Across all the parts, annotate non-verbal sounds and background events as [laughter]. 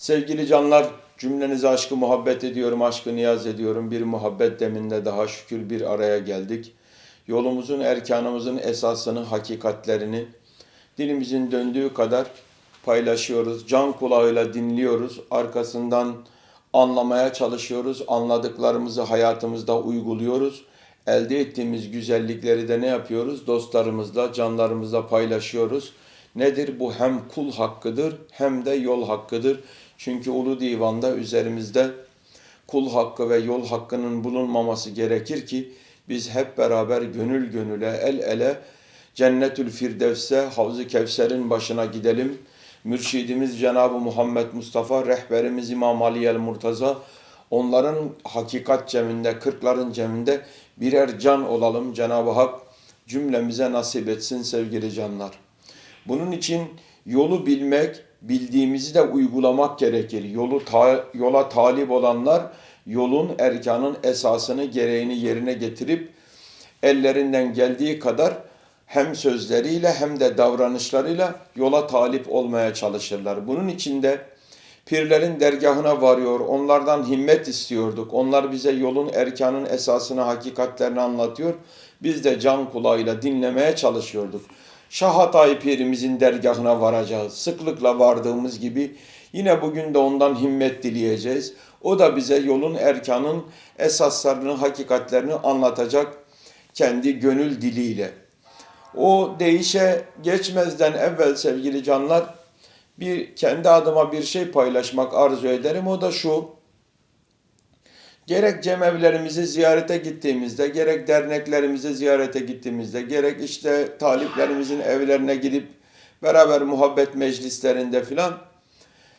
Sevgili canlar, cümlenize aşkı muhabbet ediyorum, aşkı niyaz ediyorum. Bir muhabbet deminde daha şükür bir araya geldik. Yolumuzun, erkanımızın esasını, hakikatlerini dilimizin döndüğü kadar paylaşıyoruz. Can kulağıyla dinliyoruz. Arkasından anlamaya çalışıyoruz. Anladıklarımızı hayatımızda uyguluyoruz. Elde ettiğimiz güzellikleri de ne yapıyoruz? Dostlarımızla, canlarımızla paylaşıyoruz. Nedir? Bu hem kul hakkıdır hem de yol hakkıdır. Çünkü Ulu Divan'da üzerimizde kul hakkı ve yol hakkının bulunmaması gerekir ki biz hep beraber gönül gönüle, el ele Cennetül Firdevs'e, Havz-ı Kevser'in başına gidelim. Mürşidimiz Cenab-ı Muhammed Mustafa, rehberimiz İmam Ali el Murtaza, onların hakikat ceminde, kırkların ceminde birer can olalım. Cenab-ı Hak cümlemize nasip etsin sevgili canlar. Bunun için yolu bilmek, bildiğimizi de uygulamak gerekir. Yolu ta- yola talip olanlar yolun erkanın esasını, gereğini yerine getirip ellerinden geldiği kadar hem sözleriyle hem de davranışlarıyla yola talip olmaya çalışırlar. Bunun için de pirlerin dergahına varıyor, onlardan himmet istiyorduk. Onlar bize yolun erkanın esasını, hakikatlerini anlatıyor. Biz de can kulağıyla dinlemeye çalışıyorduk. Şah Hatay pirimizin dergahına varacağız. Sıklıkla vardığımız gibi yine bugün de ondan himmet dileyeceğiz. O da bize yolun erkanın esaslarını, hakikatlerini anlatacak kendi gönül diliyle. O değişe geçmezden evvel sevgili canlar bir kendi adıma bir şey paylaşmak arzu ederim. O da şu. Gerek cemevlerimizi ziyarete gittiğimizde, gerek derneklerimizi ziyarete gittiğimizde, gerek işte taliplerimizin evlerine gidip beraber muhabbet meclislerinde filan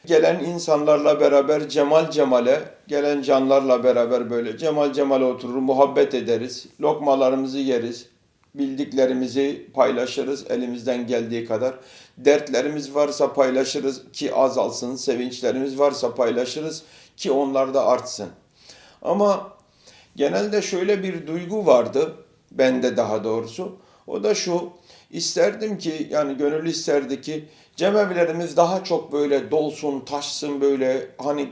gelen insanlarla beraber cemal cemale, gelen canlarla beraber böyle cemal cemale oturur, muhabbet ederiz, lokmalarımızı yeriz, bildiklerimizi paylaşırız elimizden geldiği kadar. Dertlerimiz varsa paylaşırız ki azalsın, sevinçlerimiz varsa paylaşırız ki onlar da artsın. Ama genelde şöyle bir duygu vardı, bende daha doğrusu. O da şu, isterdim ki, yani gönül isterdi ki cemevlerimiz daha çok böyle dolsun, taşsın böyle hani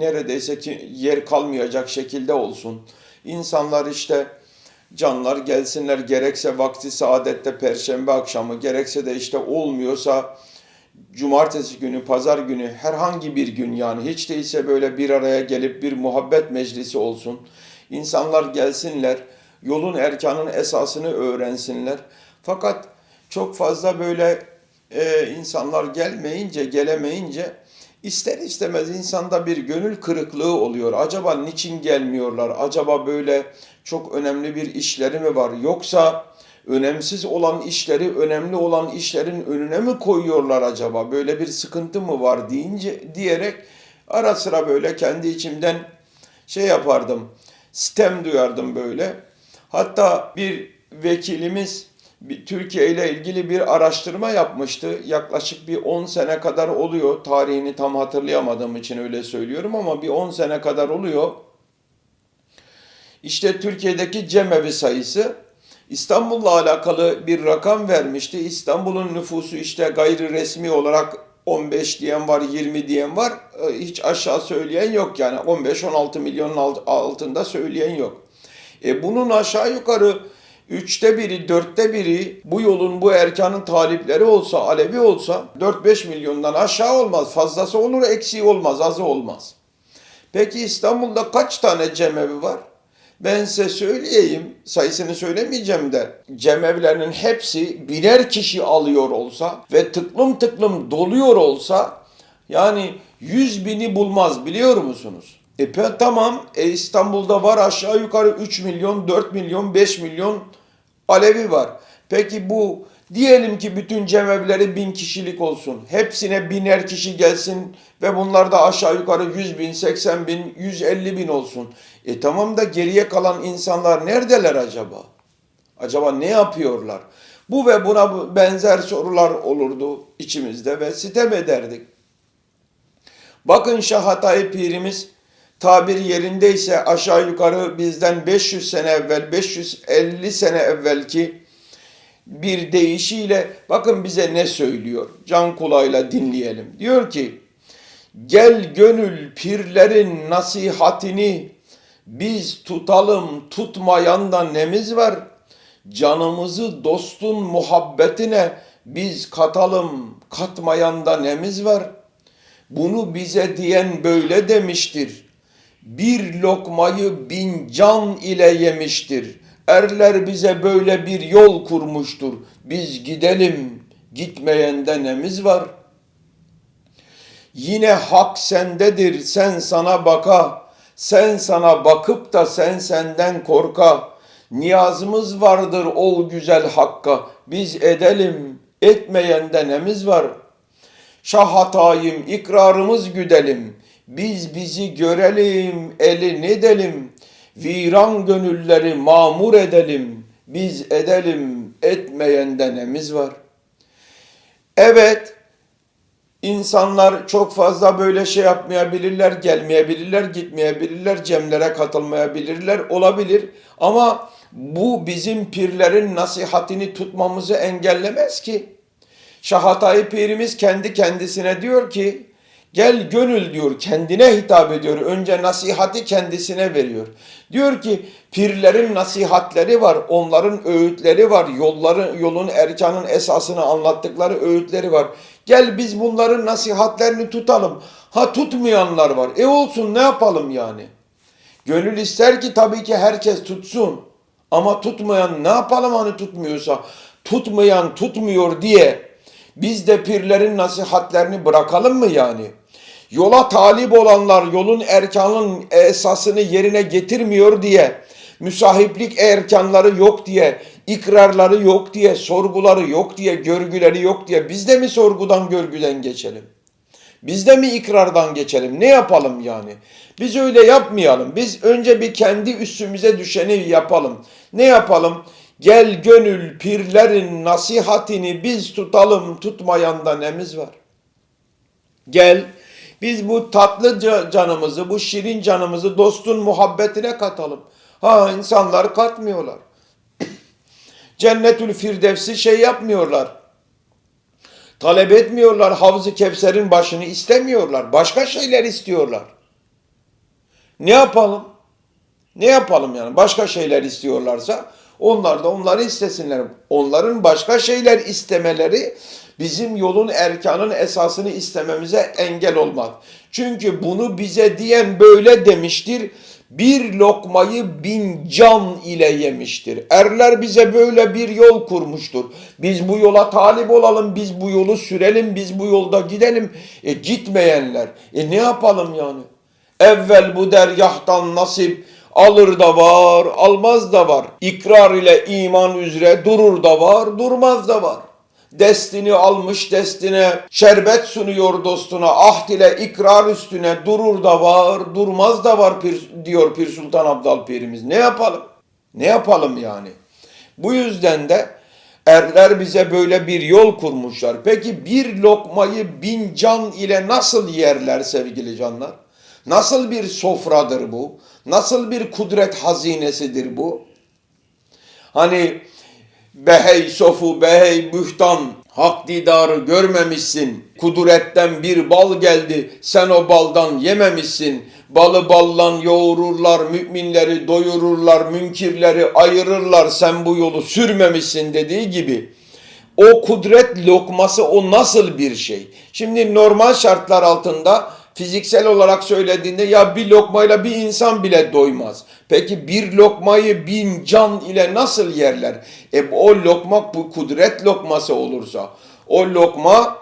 neredeyse ki yer kalmayacak şekilde olsun. İnsanlar işte canlar gelsinler gerekse vakti saadette perşembe akşamı gerekse de işte olmuyorsa cumartesi günü, pazar günü herhangi bir gün yani hiç değilse böyle bir araya gelip bir muhabbet meclisi olsun. İnsanlar gelsinler, yolun erkanın esasını öğrensinler. Fakat çok fazla böyle e, insanlar gelmeyince, gelemeyince ister istemez insanda bir gönül kırıklığı oluyor. Acaba niçin gelmiyorlar? Acaba böyle çok önemli bir işleri mi var? Yoksa önemsiz olan işleri önemli olan işlerin önüne mi koyuyorlar acaba? Böyle bir sıkıntı mı var deyince diyerek ara sıra böyle kendi içimden şey yapardım. Sitem duyardım böyle. Hatta bir vekilimiz Türkiye ile ilgili bir araştırma yapmıştı. Yaklaşık bir 10 sene kadar oluyor. Tarihini tam hatırlayamadığım için öyle söylüyorum ama bir 10 sene kadar oluyor. İşte Türkiye'deki cemevi sayısı İstanbul'la alakalı bir rakam vermişti. İstanbul'un nüfusu işte gayri resmi olarak 15 diyen var, 20 diyen var. Ee, Hiç aşağı söyleyen yok yani 15-16 milyonun alt- altında söyleyen yok. E bunun aşağı yukarı üçte biri, dörtte biri bu yolun, bu erkanın talipleri olsa, Alevi olsa 4-5 milyondan aşağı olmaz. Fazlası olur, eksiği olmaz, azı olmaz. Peki İstanbul'da kaç tane cemevi var? Ben size söyleyeyim, sayısını söylemeyeceğim de cemevlerinin hepsi birer kişi alıyor olsa ve tıklım tıklım doluyor olsa yani 100 bini bulmaz biliyor musunuz? E tamam e, İstanbul'da var aşağı yukarı 3 milyon, 4 milyon, 5 milyon Alevi var. Peki bu diyelim ki bütün cemevleri bin kişilik olsun. Hepsine biner kişi gelsin ve bunlar da aşağı yukarı 100 bin, 80 bin, 150 bin olsun. E tamam da geriye kalan insanlar neredeler acaba? Acaba ne yapıyorlar? Bu ve buna benzer sorular olurdu içimizde ve sitem ederdik. Bakın Şah Hatay Pirimiz tabir yerindeyse aşağı yukarı bizden 500 sene evvel, 550 sene evvelki bir deyişiyle bakın bize ne söylüyor. Can kulağıyla dinleyelim. Diyor ki Gel gönül pirlerin nasihatini biz tutalım tutmayan da nemiz var? Canımızı dostun muhabbetine biz katalım katmayan da nemiz var? Bunu bize diyen böyle demiştir. Bir lokmayı bin can ile yemiştir. Erler bize böyle bir yol kurmuştur. Biz gidelim, gitmeyende nemiz var? Yine hak sendedir, sen sana baka. Sen sana bakıp da sen senden korka. Niyazımız vardır ol güzel hakka. Biz edelim, etmeyende nemiz var? Şah hatayım, ikrarımız güdelim. Biz bizi görelim, elin edelim. Viran gönülleri mamur edelim. Biz edelim, etmeyende nemiz var? Evet, İnsanlar çok fazla böyle şey yapmayabilirler, gelmeyebilirler, gitmeyebilirler, cemlere katılmayabilirler, olabilir. Ama bu bizim pirlerin nasihatini tutmamızı engellemez ki. Şahatay pirimiz kendi kendisine diyor ki, gel gönül diyor, kendine hitap ediyor. Önce nasihati kendisine veriyor. Diyor ki, pirlerin nasihatleri var, onların öğütleri var, yolların, yolun erkanın esasını anlattıkları öğütleri var. Gel biz bunların nasihatlerini tutalım. Ha tutmayanlar var. E olsun ne yapalım yani? Gönül ister ki tabii ki herkes tutsun. Ama tutmayan ne yapalım hani tutmuyorsa? Tutmayan tutmuyor diye biz de pirlerin nasihatlerini bırakalım mı yani? Yola talip olanlar yolun erkanın esasını yerine getirmiyor diye, müsahiplik erkanları yok diye, ikrarları yok diye, sorguları yok diye, görgüleri yok diye biz de mi sorgudan görgüden geçelim? Biz de mi ikrardan geçelim? Ne yapalım yani? Biz öyle yapmayalım. Biz önce bir kendi üstümüze düşeni yapalım. Ne yapalım? Gel gönül pirlerin nasihatini biz tutalım tutmayan da nemiz var? Gel biz bu tatlı ca- canımızı, bu şirin canımızı dostun muhabbetine katalım. Ha insanlar katmıyorlar. [clears throat] Cennetül Firdevs'i şey yapmıyorlar. Talep etmiyorlar. Havz-ı Kevser'in başını istemiyorlar. Başka şeyler istiyorlar. Ne yapalım? Ne yapalım yani? Başka şeyler istiyorlarsa onlar da onları istesinler. Onların başka şeyler istemeleri bizim yolun erkanın esasını istememize engel olmaz. Çünkü bunu bize diyen böyle demiştir. Bir lokmayı bin can ile yemiştir. Erler bize böyle bir yol kurmuştur. Biz bu yola talip olalım, biz bu yolu sürelim, biz bu yolda gidelim. E gitmeyenler, e ne yapalım yani? Evvel bu dergahtan nasip alır da var, almaz da var. İkrar ile iman üzere durur da var, durmaz da var. Destini almış destine, şerbet sunuyor dostuna, ahd ile ikrar üstüne durur da var, durmaz da var pir, diyor Pir Sultan Abdal Pirimiz. Ne yapalım? Ne yapalım yani? Bu yüzden de erler bize böyle bir yol kurmuşlar. Peki bir lokmayı bin can ile nasıl yerler sevgili canlar? Nasıl bir sofradır bu? Nasıl bir kudret hazinesidir bu? Hani behey sofu behey bühtan hak didarı görmemişsin. Kudretten bir bal geldi sen o baldan yememişsin. Balı ballan yoğururlar müminleri doyururlar münkirleri ayırırlar sen bu yolu sürmemişsin dediği gibi. O kudret lokması o nasıl bir şey? Şimdi normal şartlar altında fiziksel olarak söylediğinde ya bir lokmayla bir insan bile doymaz. Peki bir lokmayı bin can ile nasıl yerler? E o lokma bu kudret lokması olursa o lokma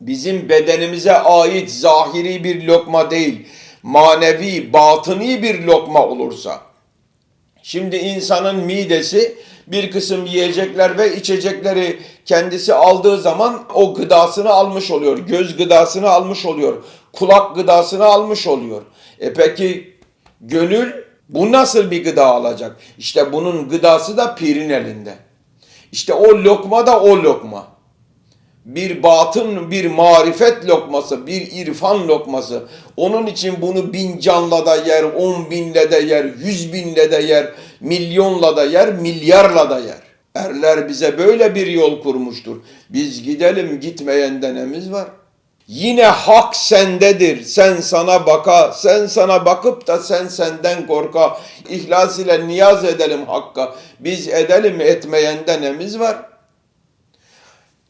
bizim bedenimize ait zahiri bir lokma değil, manevi, batıni bir lokma olursa. Şimdi insanın midesi bir kısım yiyecekler ve içecekleri kendisi aldığı zaman o gıdasını almış oluyor. Göz gıdasını almış oluyor. Kulak gıdasını almış oluyor. E peki gönül bu nasıl bir gıda alacak? İşte bunun gıdası da pirin elinde. İşte o lokma da o lokma. Bir batın, bir marifet lokması, bir irfan lokması. Onun için bunu bin canla da yer, on binle de yer, yüz binle de yer, milyonla da yer, milyarla da yer. Erler bize böyle bir yol kurmuştur. Biz gidelim gitmeyen denemiz var. Yine hak sendedir. Sen sana baka, sen sana bakıp da sen senden korka. İhlas ile niyaz edelim Hakk'a. Biz edelim etmeyende nemiz var?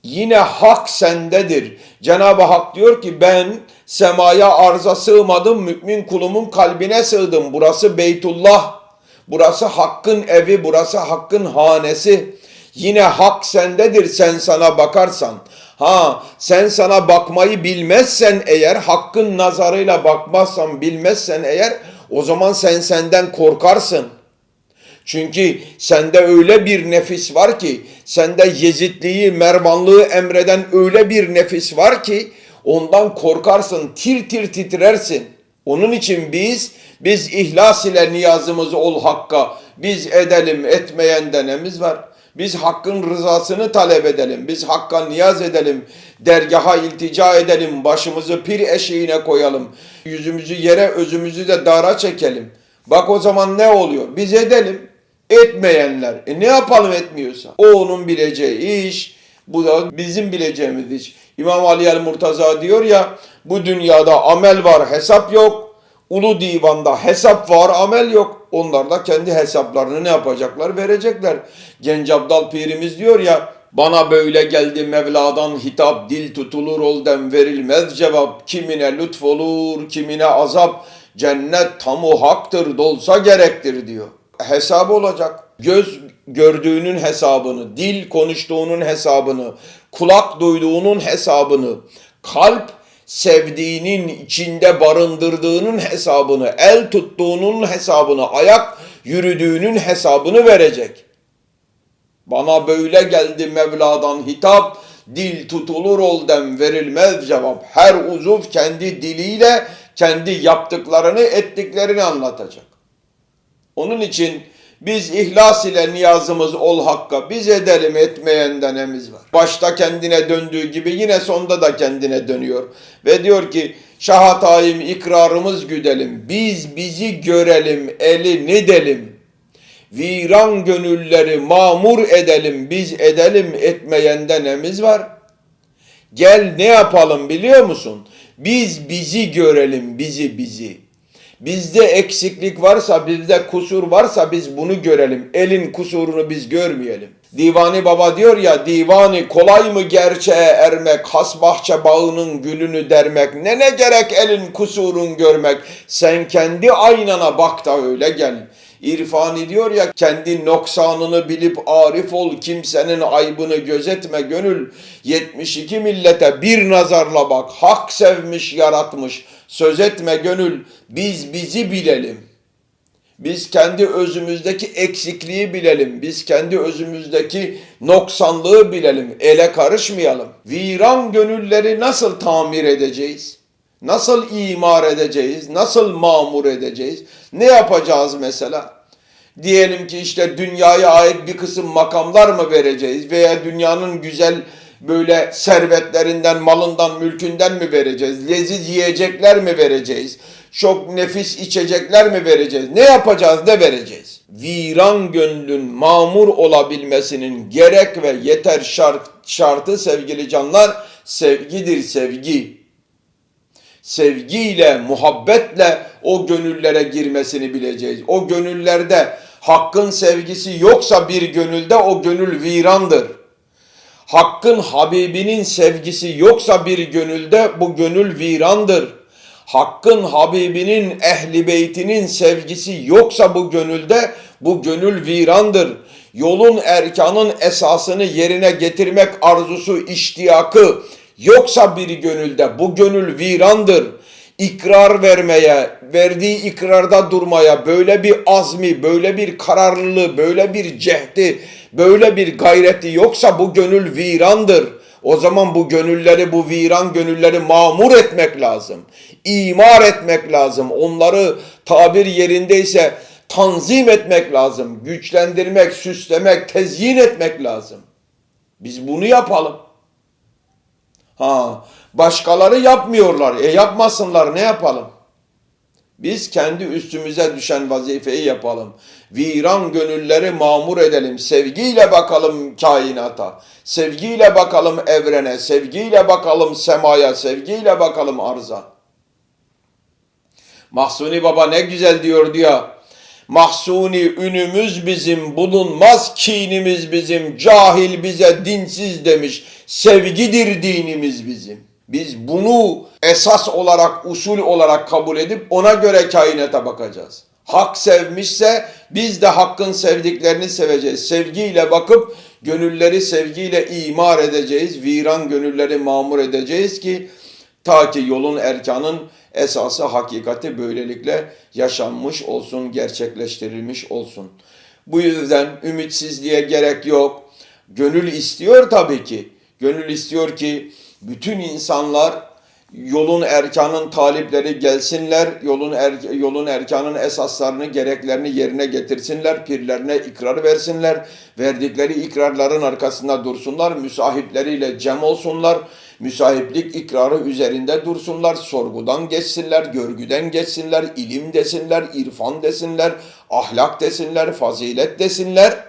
Yine hak sendedir. Cenab-ı Hak diyor ki ben semaya arza sığmadım, mümin kulumun kalbine sığdım. Burası Beytullah. Burası Hakk'ın evi, burası Hakk'ın hanesi. Yine hak sendedir sen sana bakarsan. Ha sen sana bakmayı bilmezsen eğer, Hakk'ın nazarıyla bakmazsan bilmezsen eğer o zaman sen senden korkarsın. Çünkü sende öyle bir nefis var ki, sende yezitliği, mervanlığı emreden öyle bir nefis var ki, ondan korkarsın, tir tir titrersin. Onun için biz, biz ihlas ile niyazımız ol Hakk'a, biz edelim, etmeyen denemiz var. Biz Hakk'ın rızasını talep edelim, biz Hakk'a niyaz edelim, dergaha iltica edelim, başımızı pir eşiğine koyalım, yüzümüzü yere, özümüzü de dara çekelim. Bak o zaman ne oluyor? Biz edelim, etmeyenler. E ne yapalım etmiyorsa? O onun bileceği iş, bu da bizim bileceğimiz iş. İmam Ali el Murtaza diyor ya, bu dünyada amel var, hesap yok. Ulu divanda hesap var, amel yok. Onlar da kendi hesaplarını ne yapacaklar? Verecekler. Genç Abdal Pirimiz diyor ya, bana böyle geldi Mevla'dan hitap, dil tutulur ol dem verilmez cevap. Kimine lütf olur, kimine azap. Cennet tamu haktır, dolsa gerektir diyor. Hesabı olacak. Göz gördüğünün hesabını, dil konuştuğunun hesabını, kulak duyduğunun hesabını, kalp sevdiğinin içinde barındırdığının hesabını, el tuttuğunun hesabını, ayak yürüdüğünün hesabını verecek. Bana böyle geldi Mevla'dan hitap, dil tutulur ol dem verilmez cevap. Her uzuv kendi diliyle kendi yaptıklarını ettiklerini anlatacak. Onun için biz ihlas ile niyazımız ol Hakk'a. Biz edelim etmeyenden emiz var. Başta kendine döndüğü gibi yine sonda da kendine dönüyor. Ve diyor ki şahatayim ikrarımız güdelim. Biz bizi görelim elini delim. Viran gönülleri mamur edelim. Biz edelim etmeyenden emiz var. Gel ne yapalım biliyor musun? Biz bizi görelim, bizi bizi. Bizde eksiklik varsa, bizde kusur varsa biz bunu görelim. Elin kusurunu biz görmeyelim. Divani Baba diyor ya, divani kolay mı gerçeğe ermek, has bahçe bağının gülünü dermek, ne ne gerek elin kusurun görmek, sen kendi aynana bak da öyle gel. İrfani diyor ya kendi noksanını bilip arif ol kimsenin aybını gözetme gönül 72 millete bir nazarla bak hak sevmiş yaratmış söz etme gönül biz bizi bilelim. Biz kendi özümüzdeki eksikliği bilelim. Biz kendi özümüzdeki noksanlığı bilelim. Ele karışmayalım. Viran gönülleri nasıl tamir edeceğiz? Nasıl imar edeceğiz? Nasıl mamur edeceğiz? Ne yapacağız mesela? Diyelim ki işte dünyaya ait bir kısım makamlar mı vereceğiz? Veya dünyanın güzel böyle servetlerinden, malından, mülkünden mi vereceğiz? Leziz yiyecekler mi vereceğiz? Çok nefis içecekler mi vereceğiz? Ne yapacağız, ne vereceğiz? Viran gönlün mamur olabilmesinin gerek ve yeter şart, şartı sevgili canlar sevgidir sevgi sevgiyle, muhabbetle o gönüllere girmesini bileceğiz. O gönüllerde hakkın sevgisi yoksa bir gönülde o gönül virandır. Hakkın Habibinin sevgisi yoksa bir gönülde bu gönül virandır. Hakkın Habibinin ehli beytinin sevgisi yoksa bu gönülde bu gönül virandır. Yolun erkanın esasını yerine getirmek arzusu, iştiyakı, Yoksa bir gönülde bu gönül virandır. İkrar vermeye, verdiği ikrarda durmaya, böyle bir azmi, böyle bir kararlılığı, böyle bir cehdi, böyle bir gayreti yoksa bu gönül virandır. O zaman bu gönülleri, bu viran gönülleri mamur etmek lazım. İmar etmek lazım. Onları tabir yerindeyse tanzim etmek lazım. Güçlendirmek, süslemek, tezyin etmek lazım. Biz bunu yapalım. Ha, başkaları yapmıyorlar. E yapmasınlar ne yapalım? Biz kendi üstümüze düşen vazifeyi yapalım. Viran gönülleri mamur edelim. Sevgiyle bakalım kainata. Sevgiyle bakalım evrene. Sevgiyle bakalım semaya. Sevgiyle bakalım arza. Mahsuni Baba ne güzel diyordu ya. Mahsuni ünümüz bizim, bulunmaz kinimiz bizim, cahil bize dinsiz demiş, sevgidir dinimiz bizim. Biz bunu esas olarak, usul olarak kabul edip ona göre kainata bakacağız. Hak sevmişse biz de hakkın sevdiklerini seveceğiz. Sevgiyle bakıp gönülleri sevgiyle imar edeceğiz. Viran gönülleri mamur edeceğiz ki ta ki yolun erkanın esası hakikati böylelikle yaşanmış olsun, gerçekleştirilmiş olsun. Bu yüzden ümitsizliğe gerek yok. Gönül istiyor tabii ki. Gönül istiyor ki bütün insanlar yolun erkanın talipleri gelsinler, yolun er, yolun erkanın esaslarını, gereklerini yerine getirsinler, pirlerine ikrar versinler, verdikleri ikrarların arkasında dursunlar, müsahipleriyle cem olsunlar, müsahiplik ikrarı üzerinde dursunlar, sorgudan geçsinler, görgüden geçsinler, ilim desinler, irfan desinler, ahlak desinler, fazilet desinler.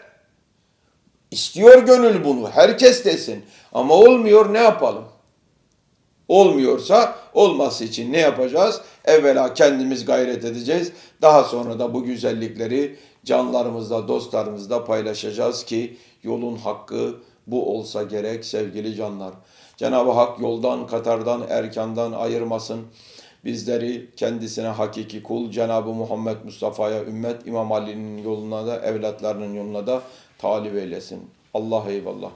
İstiyor gönül bunu, herkes desin. Ama olmuyor ne yapalım? Olmuyorsa olması için ne yapacağız? Evvela kendimiz gayret edeceğiz. Daha sonra da bu güzellikleri canlarımızla, dostlarımızla paylaşacağız ki yolun hakkı bu olsa gerek sevgili canlar. Cenab-ı Hak yoldan, katardan, erkandan ayırmasın. Bizleri kendisine hakiki kul, Cenab-ı Muhammed Mustafa'ya ümmet, İmam Ali'nin yoluna da, evlatlarının yoluna da talip eylesin. Allah eyvallah.